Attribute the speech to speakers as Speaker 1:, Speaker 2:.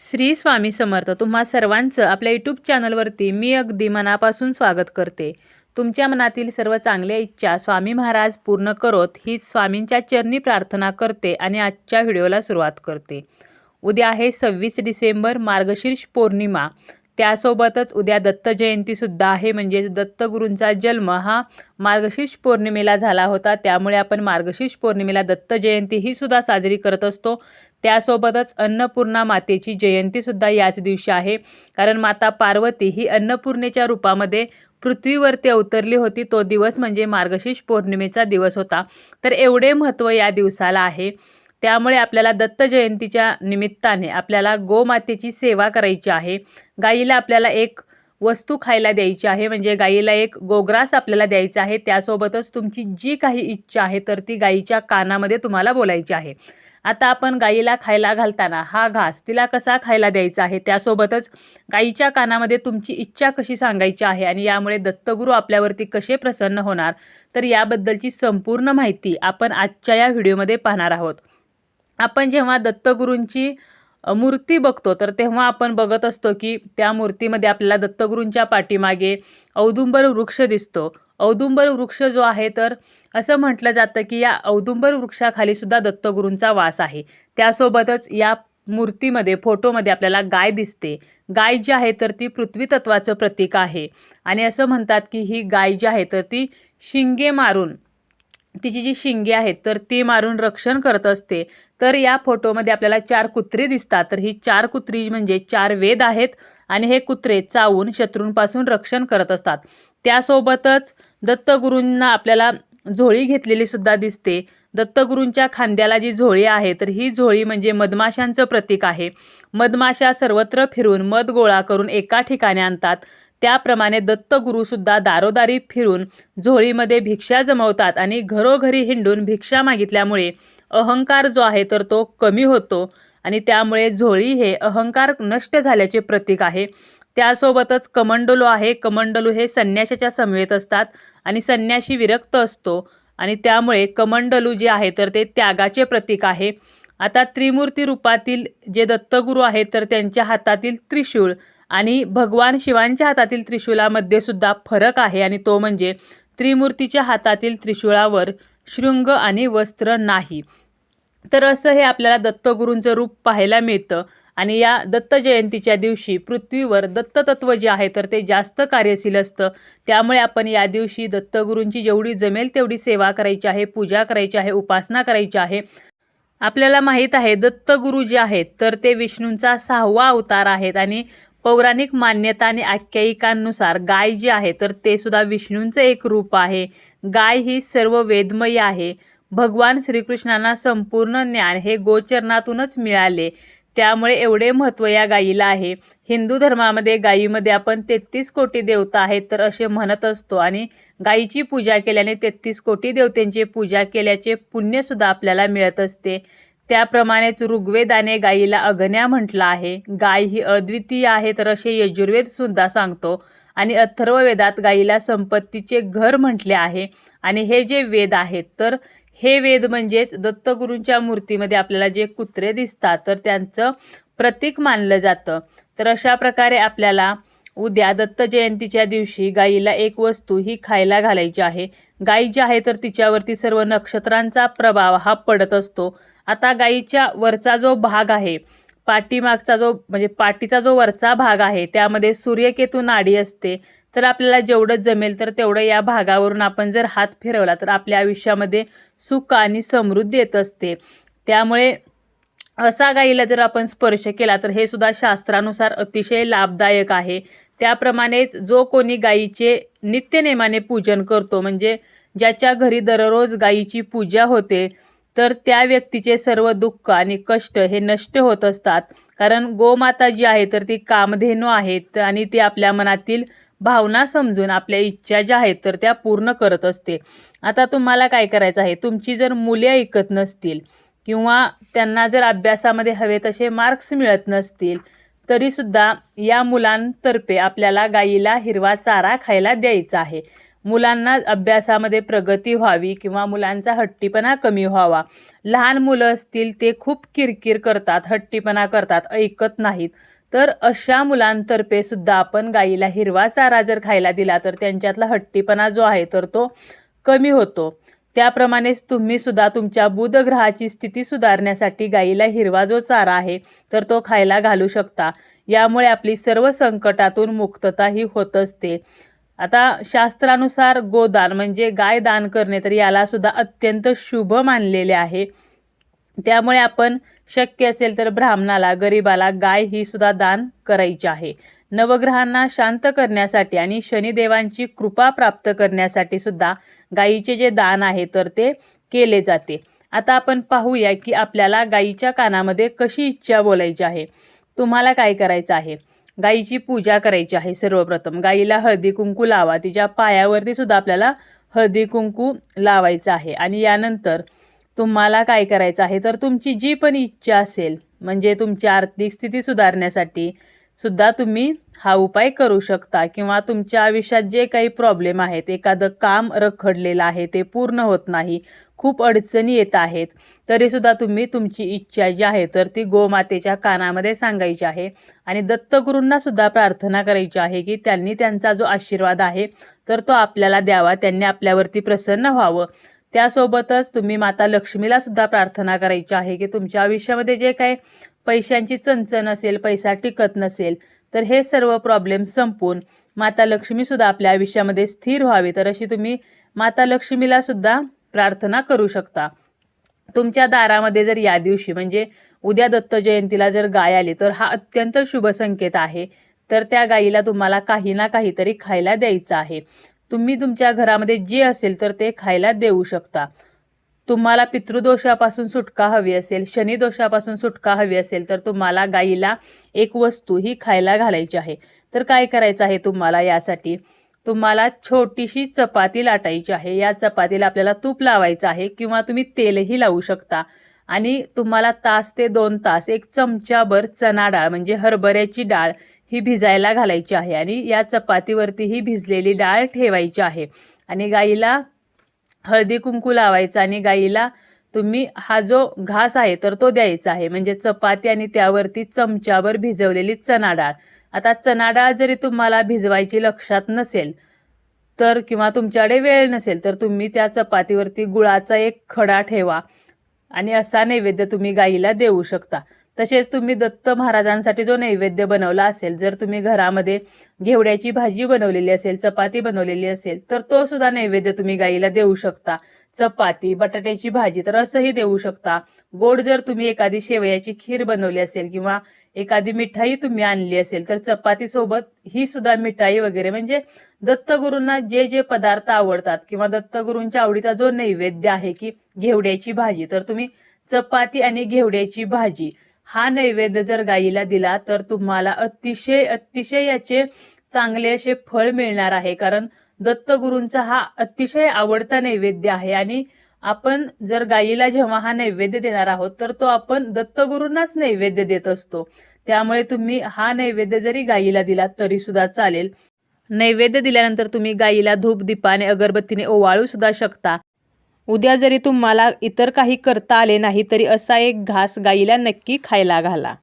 Speaker 1: श्री स्वामी समर्थ तुम्हा सर्वांचं आपल्या यूट्यूब चॅनलवरती मी अगदी मनापासून स्वागत करते. तुमच्या मनातील सर्व चांगल्या इच्छा स्वामी महाराज पूर्ण करोत ही स्वामींच्या चरणी प्रार्थना करते आणि आजच्या व्हिडिओला सुरुवात करते. उद्या आहे सव्वीस डिसेंबर मार्गशीर्ष पौर्णिमा. त्यासोबतच उद्या दत्त जयंतीसुद्धा आहे. म्हणजेच दत्तगुरूंचा जन्म हा मार्गशीर्ष पौर्णिमेला झाला होता. त्यामुळे आपण मार्गशीर्ष पौर्णिमेला दत्त जयंती ही सुद्धा साजरी करत असतो. त्यासोबतच अन्नपूर्णा मातेची जयंतीसुद्धा याच दिवशी आहे. कारण माता पार्वती ही अन्नपूर्णेच्या रूपामध्ये पृथ्वीवरती अवतरली होती. तो दिवस म्हणजे मार्गशीर्ष पौर्णिमेचा दिवस होता. तर एवढे महत्त्व या दिवसाला आहे. त्यामुळे आपल्याला दत्त जयंतीच्या निमित्ताने आपल्याला गोमातेची सेवा करायची आहे. गाईला आपल्याला एक वस्तू खायला द्यायची आहे म्हणजे गाईला एक गोग्रास आपल्याला द्यायचा आहे. त्यासोबतच तुमची जी काही इच्छा आहे तर ती गाईच्या कानामध्ये तुम्हाला बोलायची आहे. आता आपण गाईला खायला घालताना हा घास तिला कसा खायला द्यायचा आहे? त्यासोबतच गाईच्या कानामध्ये तुमची इच्छा कशी सांगायची आहे आणि यामुळे दत्तगुरू आपल्यावरती कसे प्रसन्न होणार? तर याबद्दलची संपूर्ण माहिती आपण आजच्या या व्हिडिओमध्ये पाहणार आहोत. आपण जेव्हा दत्तगुरूंची मूर्ती बघतो तर तेव्हा आपण बघत असतो की त्या मूर्तीमध्ये आपल्याला दत्तगुरूंच्या पाठीमागे औदुंबर वृक्ष दिसतो. औदुंबर वृक्ष जो आहे तर असं म्हटलं जातं की या औदुंबर वृक्षाखाली सुद्धा दत्तगुरूंचा वास आहे. त्यासोबतच या मूर्तीमध्ये फोटोमध्ये आपल्याला गाय दिसते. गाय जी आहे तर ती पृथ्वी तत्वाचं प्रतीक आहे. आणि असं म्हणतात की ही गाय जी आहे तर ती शिंगे मारून तिची जी शिंगे आहेत तर ती मारून रक्षण करत असते. तर या फोटोमध्ये आपल्याला चार कुत्री दिसतात. तर ही चार कुत्री म्हणजे चार वेद आहेत आणि हे कुत्रे चावून शत्रूंपासून रक्षण करत असतात. त्यासोबतच दत्तगुरूंना आपल्याला झोळी घेतलेली सुद्धा दिसते. दत्तगुरूंच्या खांद्याला जी झोळी आहे तर ही झोळी म्हणजे मधमाशांचं प्रतीक आहे. मधमाशा सर्वत्र फिरून मध गोळा करून एका ठिकाणी आणतात. त्याप्रमाणे दत्तगुरूसुद्धा दारोदारी फिरून झोळीमध्ये भिक्षा जमवतात आणि घरोघरी हिंडून भिक्षा मागितल्यामुळे अहंकार जो आहे तर तो कमी होतो आणि त्यामुळे झोळी हे अहंकार नष्ट झाल्याचे प्रतीक आहे. त्यासोबतच कमंडलू आहे. कमंडलू हे संन्याशाच्या समवेत असतात आणि संन्याशी विरक्त असतो आणि त्यामुळे कमंडलू जे आहे तर ते त्यागाचे प्रतीक आहे. आता त्रिमूर्ती रूपातील जे दत्तगुरू आहेत तर त्यांच्या हातातील त्रिशूळ आणि भगवान शिवांच्या हातातील त्रिशूळामध्ये सुद्धा फरक आहे आणि तो म्हणजे त्रिमूर्तीच्या हातातील त्रिशूळावर शृंग आणि वस्त्र नाही. तर असं हे आपल्याला दत्तगुरूंचं रूप पाहायला मिळतं आणि या दत्त जयंतीच्या दिवशी पृथ्वीवर दत्ततत्व जे आहे तर ते जास्त कार्यशील असतं. त्यामुळे आपण या दिवशी दत्तगुरूंची जेवढी जमेल तेवढी सेवा करायची आहे पूजा करायची आहे उपासना करायची आहे. आपल्याला माहीत आहे दत्तगुरू जे आहेत तर ते विष्णूंचा सहावा अवतार आहेत आणि पौराणिक मान्यता आणि आख्यायिकांनुसार गाय जी आहे तर ते सुद्धा विष्णूंचं एक रूप आहे. गाय ही सर्व वेदमयी आहे. भगवान श्रीकृष्णांना संपूर्ण ज्ञान हे गोचरणातूनच मिळाले. त्यामुळे एवढे महत्त्व या गायीला आहे. हिंदू धर्मामध्ये गायीमध्ये आपण तेहतीस कोटी देवता आहेत तर असे म्हणत असतो आणि गायीची पूजा केल्याने तेहतीस कोटी देवतेंची पूजा केल्याचे पुण्यसुद्धा आपल्याला मिळत असते. त्याप्रमाणेच ऋग्वेदाने गायीला अग्न्या म्हटलं आहे. गाय ही अद्वितीय आहे तर असे यजुर्वेद सुद्धा सांगतो. आणि अथर्ववेदात गायीला संपत्तीचे घर म्हटले आहे. आणि हे जे वेद आहेत तर हे वेद म्हणजेच दत्तगुरूंच्या मूर्तीमध्ये आपल्याला जे कुत्रे दिसतात तर त्यांचं प्रतीक मानलं जातं. तर अशा प्रकारे आपल्याला उद्या दत्त जयंतीच्या दिवशी गाईला एक वस्तू ही खायला घालायची आहे. गाई जी आहे तर तिच्यावरती सर्व नक्षत्रांचा प्रभाव हा पडत असतो. आता गाईच्या वरचा जो भाग आहे पाठीमागचा जो म्हणजे पाठीचा जो वरचा भाग आहे त्यामध्ये सूर्यकेतू नाडी असते. तर आपल्याला जेवढं जमेल तर तेवढं या भागावरून आपण जर हात फिरवला तर आपल्या आयुष्यामध्ये सुख आणि समृद्धी येत असते. त्यामुळे असा गाईला जर आपण स्पर्श केला तर हे सुद्धा शास्त्रानुसार अतिशय लाभदायक आहे. त्याप्रमाणेच जो कोणी गाईचे नित्यनेमाने पूजन करतो म्हणजे ज्याच्या घरी दररोज गाईची पूजा होते तर त्या व्यक्तीचे सर्व दुःख आणि कष्ट हे नष्ट होत असतात. कारण गोमाता जी आहे तर ती कामधेनू आहेत आणि ती आपल्या मनातील भावना समजून आपल्या इच्छा ज्या आहेत तर त्या पूर्ण करत असते. आता तुम्हाला काय करायचं आहे? तुमची जर मुले ऐकत नसतील किंवा त्यांना जर अभ्यासामध्ये हवे तसे मार्क्स मिळत नसतील तरीसुद्धा या मुलांतर्फे आपल्याला गाईला हिरवा चारा खायला द्यायचा आहे. मुलांना अभ्यासामध्ये प्रगती व्हावी किंवा मुलांचा हट्टीपणा कमी व्हावा. लहान मुलं असतील ते खूप किरकिर करतात हट्टीपणा करतात ऐकत नाहीत. तर अशा मुलांतर्फे सुद्धा आपण गाईला हिरवा चारा जर खायला दिला तर त्यांच्यातला हट्टीपणा जो आहे तर तो कमी होतो. त्याप्रमाणेच तुम्ही सुद्धा तुमच्या बुधग्रहाची स्थिती सुधारण्यासाठी गाईला हिरवा जो चारा आहे तर तो खायला घालू शकता. यामुळे आपली सर्व संकटातून मुक्तता ही होत असते. आता शास्त्रानुसार गोदान म्हणजे गाय दान करणे तर याला सुद्धा अत्यंत शुभ मानलेले आहे. त्यामुळे आपण शक्य असेल तर ब्राह्मणाला गरिबाला गाय ही सुद्धा दान करायची आहे. नवग्रहांना शांत करण्यासाठी आणि शनिदेवांची कृपा प्राप्त करण्यासाठी सुद्धा गायीचे जे दान आहे तर ते केले जाते. आता आपण पाहूया की आपल्याला गायीच्या कानामध्ये कशी इच्छा बोलायची आहे. तुम्हाला काय करायचं आहे? गायीची पूजा करायची आहे सर्वप्रथम. गायीला हळदी कुंकू लावा. तिच्या पायावरती सुद्धा आपल्याला हळदी कुंकू लावायचं आहे. आणि यानंतर तुम्हाला काय करायचं आहे? तर तुमची जी पण इच्छा असेल म्हणजे तुमची आर्थिक स्थिती सुधारण्यासाठी सुद्धा तुम्ही हा उपाय करू शकता किंवा तुमच्या आयुष्यात जे काही प्रॉब्लेम आहेत एखादं काम रखडलेलं आहे ते पूर्ण होत नाही खूप अडचणी येत आहेत तरीसुद्धा तुम्ही तुमची इच्छा जी आहे तर ती गोमातेच्या कानामध्ये सांगायची आहे. आणि दत्तगुरूंना सुद्धा प्रार्थना करायची आहे की त्यांनी त्यांचा जो आशीर्वाद आहे तर तो आपल्याला द्यावा त्यांनी आपल्यावरती प्रसन्न व्हावं. त्यासोबतच तुम्ही माता लक्ष्मीला सुद्धा प्रार्थना करायची आहे की तुमच्या आयुष्यामध्ये जे काही पैशांची चणचण असेल पैसा टिकत नसेल तर हे सर्व प्रॉब्लेम संपून माता लक्ष्मीसुद्धा आपल्या आयुष्यामध्ये स्थिर व्हावी. तर अशी तुम्ही माता लक्ष्मीला सुद्धा प्रार्थना करू शकता. तुमच्या दारामध्ये जर या दिवशी म्हणजे उद्या दत्त जयंतीला जर गाय आली तर हा अत्यंत शुभ संकेत आहे. तर त्या गायीला तुम्हाला काही ना काहीतरी खायला द्यायचं आहे. तुम्ही तुमच्या घरामध्ये जे असेल तर ते खायला देऊ शकता. तुम्हाला पितृदोषापासून सुटका हवी असेल शनिदोषापासून सुटका हवी असेल तर तुम्हाला गाईला एक वस्तू ही खायला घालायची आहे. तर काय करायचं आहे तुम्हाला यासाठी? तुम्हाला छोटीशी चपाती लाटायची आहे. या चपातीला आपल्याला तूप लावायचं आहे किंवा तुम्ही तेलही लावू शकता. आणि तुम्हाला तास ते दोन तास एक चमचाभर चणा डाळ म्हणजे हरभऱ्याची डाळ ही भिजायला घालायची आहे. आणि या चपातीवरती ही भिजलेली डाळ ठेवायची आहे. आणि गाईला हळदी कुंकू लावायचा आणि गाईला तुम्ही हा जो घास आहे तर तो द्यायचा आहे. म्हणजे चपाती आणि त्यावरती चमच्यावर भिजवलेली चणा डाळ आता चणा डाळ जरी तुम्हाला भिजवायची लक्षात नसेल तर किंवा तुमच्याकडे वेळ नसेल तर तुम्ही त्या चपातीवरती गुळाचा एक खडा ठेवा आणि असा नैवेद्य तुम्ही गाईला देऊ शकता. तसेच तुम्ही दत्त महाराजांसाठी जो नैवेद्य बनवला असेल जर तुम्ही घरामध्ये घेवड्याची भाजी बनवलेली असेल चपाती बनवलेली असेल तर तो सुद्धा नैवेद्य तुम्ही गाईला देऊ शकता. चपाती बटाट्याची भाजी तर असंही देऊ शकता. गोड जर तुम्ही एखादी शेवयाची खीर बनवली असेल किंवा एखादी मिठाई तुम्ही आणली असेल तर चपातीसोबत ही सुद्धा मिठाई वगैरे म्हणजे दत्तगुरूंना जे जे पदार्थ आवडतात किंवा दत्तगुरूंच्या आवडीचा जो नैवेद्य आहे की घेवड्याची भाजी तर तुम्ही चपाती आणि घेवड्याची भाजी हा नैवेद्य जर गाईला दिला तर तुम्हाला अतिशय अतिशय याचे चांगले असे फळ मिळणार आहे. कारण दत्तगुरूंचा हा अतिशय आवडता नैवेद्य आहे. आणि आपण जर गाईला जेव्हा हा नैवेद्य देणार आहोत तर तो आपण दत्तगुरूंनाच नैवेद्य देत असतो. त्यामुळे तुम्ही हा नैवेद्य जरी गाईला दिला तरी सुद्धा चालेल. नैवेद्य दिल्यानंतर तुम्ही गाईला धूप दीपाने अगरबत्तीने ओवाळू सुद्धा शकता. उद्या जरी तुम्हाला इतर काही करता आले नाही तरी असा एक घास गाईला नक्की खायला घाला.